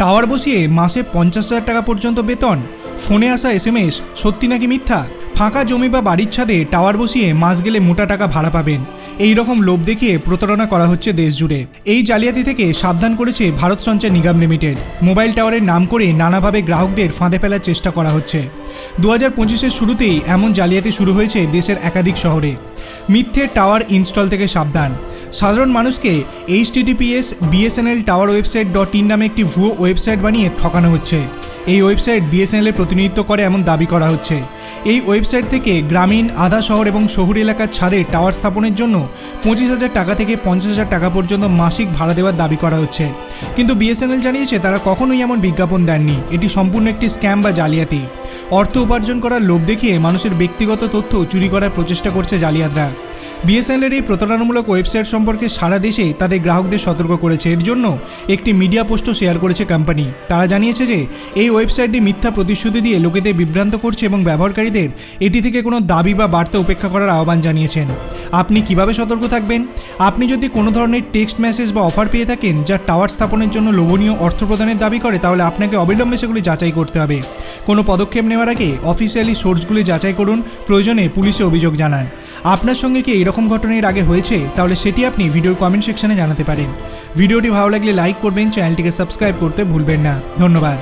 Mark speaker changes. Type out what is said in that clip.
Speaker 1: Tower বসিয়ে মাসে পঞ্চাশ হাজার টাকা পর্যন্ত বেতন। ফোনে আসা এস এম এস, সত্যি নাকি মিথ্যা? ফাঁকা জমি বা বাড়ির ছাদে টাওয়ার বসিয়ে মাস গেলে মোটা টাকা ভাড়া পাবেন। এই রকম লোভ দেখিয়ে প্রতারণা করা হচ্ছে দেশ জুড়ে। এই জালিয়াতি থেকে সাবধান করেছে ভারত সঞ্চয় নিগম লিমিটেড। মোবাইল টাওয়ারের নাম করে নানাভাবে গ্রাহকদের ফাঁদে ফেলার চেষ্টা করা হচ্ছে। দু হাজার পঁচিশের শুরুতেই এমন জালিয়াতি শুরু হয়েছে দেশের একাধিক শহরে। মিথ্যে টাওয়ার ইনস্টল থেকে সাবধান। সাধারণ মানুষকে https BSNL tower website dot in নামে একটি ভুয়ো ওয়েবসাইট বানিয়ে ঠকানো হচ্ছে। এই ওয়েবসাইট বিএসএনএলের প্রতিনিধিত্ব করে এমন দাবি করা হচ্ছে। এই ওয়েবসাইট থেকে গ্রামীণ, আধা শহর এবং শহুর এলাকার ছাদে টাওয়ার স্থাপনের জন্য পঁচিশ হাজার টাকা থেকে পঞ্চাশ হাজার টাকা পর্যন্ত মাসিক ভাড়া দেওয়ার দাবি করা হচ্ছে। কিন্তু বিএসএনএল জানিয়েছে তারা কখনোই এমন বিজ্ঞাপন দেননি। এটি সম্পূর্ণ একটি স্ক্যাম বা জালিয়াতি। অর্থ উপার্জন করার লোভ দেখিয়ে মানুষের ব্যক্তিগত তথ্য চুরি করার প্রচেষ্টা করছে জালিয়াতরা। বিএসএনএলের এই প্রতারণামূলক ওয়েবসাইট সম্পর্কে সারা দেশে তাদের গ্রাহকদের সতর্ক করেছে। এর জন্য একটি মিডিয়া পোস্টও শেয়ার করেছে কোম্পানি। তারা জানিয়েছে যে, এই ওয়েবসাইটটি মিথ্যা প্রতিশ্রুতি দিয়ে লোকেদের বিভ্রান্ত করছে এবং ব্যবহারকারীদের এটি থেকে কোনো দাবি বা বার্তা উপেক্ষা করার আহ্বান জানিয়েছেন। আপনি কীভাবে সতর্ক থাকবেন? আপনি যদি কোনো ধরনের টেক্সট মেসেজ বা অফার পেয়ে থাকেন যা টাওয়ার স্থাপনের জন্য লোভনীয় অর্থ প্রদানের দাবি করে, তাহলে আপনাকে অবিলম্বে সেগুলি যাচাই করতে হবে। কোনো পদক্ষেপ নেওয়ার আগে অফিসিয়ালি সোর্সগুলি যাচাই করুন, প্রয়োজনে পুলিশে অভিযোগ জানান। আপনার সঙ্গে কি এরকম ঘটনার আগে হয়েছে, তাহলে সেটি আপনি ভিডিওর কমেন্ট সেকশনে জানাতে পারেন। ভিডিওটি ভালো লাগলে লাইক করবেন চ্যানেলটিকে সাবস্ক্রাইব করতে ভুলবেন না। ধন্যবাদ।